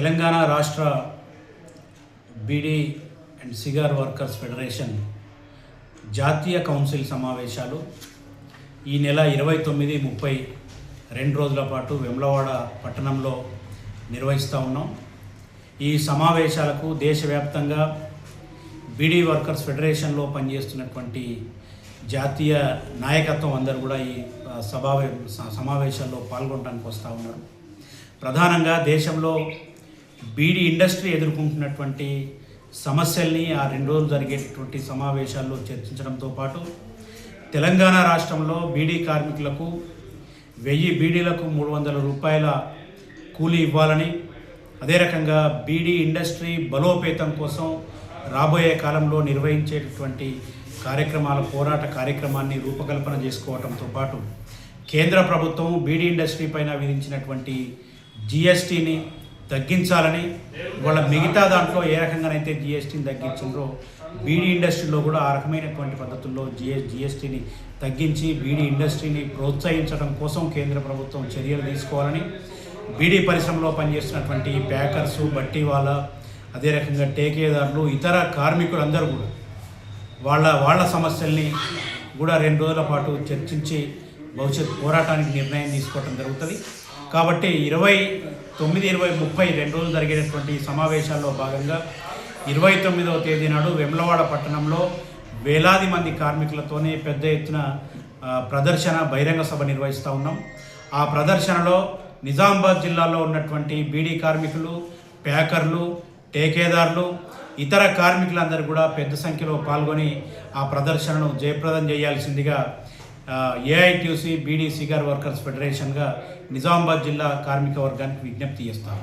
తెలంగాణ రాష్ట్ర beedi and cigar workers federation జాతీయ council సమావేశాలు. ఈ నెల ఇరవై తొమ్మిది ముప్పై రెండు రోజుల పాటు వెమ్లవాడ పట్టణంలో నిర్వహిస్తూ ఉన్నాం. ఈ సమావేశాలకు దేశవ్యాప్తంగా బీడీ వర్కర్స్ ఫెడరేషన్లో పనిచేస్తున్నటువంటి జాతీయ నాయకత్వం అందరూ కూడా ఈ సభా స- సమావేశాల్లో పాల్గొనడానికి వస్తూ ఉన్నారు. ప్రధానంగా దేశంలో బీడీ ఇండస్ట్రీ ఎదుర్కొంటున్నటువంటి సమస్యల్ని ఆ రెండు రోజులు జరిగేటటువంటి సమావేశాల్లో చర్చించడంతో పాటు తెలంగాణ రాష్ట్రంలో బీడీ కార్మికులకు వెయ్యి బీడీలకు మూడు వందల రూపాయల కూలీ ఇవ్వాలని అదే రకంగా బీడీ ఇండస్ట్రీ బలోపేతం కోసం రాబోయే కాలంలో నిర్వహించేటటువంటి కార్యక్రమాల పోరాట కార్యక్రమాన్ని రూపకల్పన చేసుకోవడంతో పాటు కేంద్ర ప్రభుత్వం బీడీ ఇండస్ట్రీ పైన విధించినటువంటి జిఎస్టీని తగ్గించాలని వాళ్ళ మిగతా దాంట్లో ఏ రకంగానైతే జిఎస్టీని తగ్గించిందో బీడీ ఇండస్ట్రీలో కూడా ఆ రకమైనటువంటి పద్ధతుల్లో జిఎస్ జిఎస్టీని తగ్గించి బీడీ ఇండస్ట్రీని ప్రోత్సహించడం కోసం కేంద్ర ప్రభుత్వం చర్యలు తీసుకోవాలని బీడీ పరిశ్రమలో పనిచేస్తున్నటువంటి ప్యాకర్స్ బట్టి వాళ్ళ అదే రకంగా టేకేదారులు ఇతర కార్మికులందరూ కూడా వాళ్ళ వాళ్ళ సమస్యల్ని కూడా రెండు రోజుల పాటు చర్చించి భవిష్యత్ పోరాటానికి నిర్ణయం తీసుకోవటం జరుగుతుంది. కాబట్టి ఇరవై తొమ్మిది ఇరవై ముప్పై రెండు రోజులు జరిగేటటువంటి సమావేశాల్లో భాగంగా ఇరవై తొమ్మిదవ తేదీ నాడు వెమ్లవాడ పట్టణంలో వేలాది మంది కార్మికులతోనే పెద్ద ఎత్తున ప్రదర్శన బహిరంగ సభ నిర్వహిస్తూ ఉన్నాం. ఆ ప్రదర్శనలో నిజామాబాద్ జిల్లాలో ఉన్నటువంటి బీడీ కార్మికులు ప్యాకర్లు టేకేదారులు ఇతర కార్మికులందరూ కూడా పెద్ద సంఖ్యలో పాల్గొని ఆ ప్రదర్శనను జయప్రదం చేయాల్సిందిగా ఏఐటీసీ బీడీ సిగార్ వర్కర్స్ ఫెడరేషన్గా నిజామాబాద్ జిల్లా కార్మిక వర్గానికి విజ్ఞప్తి చేస్తాము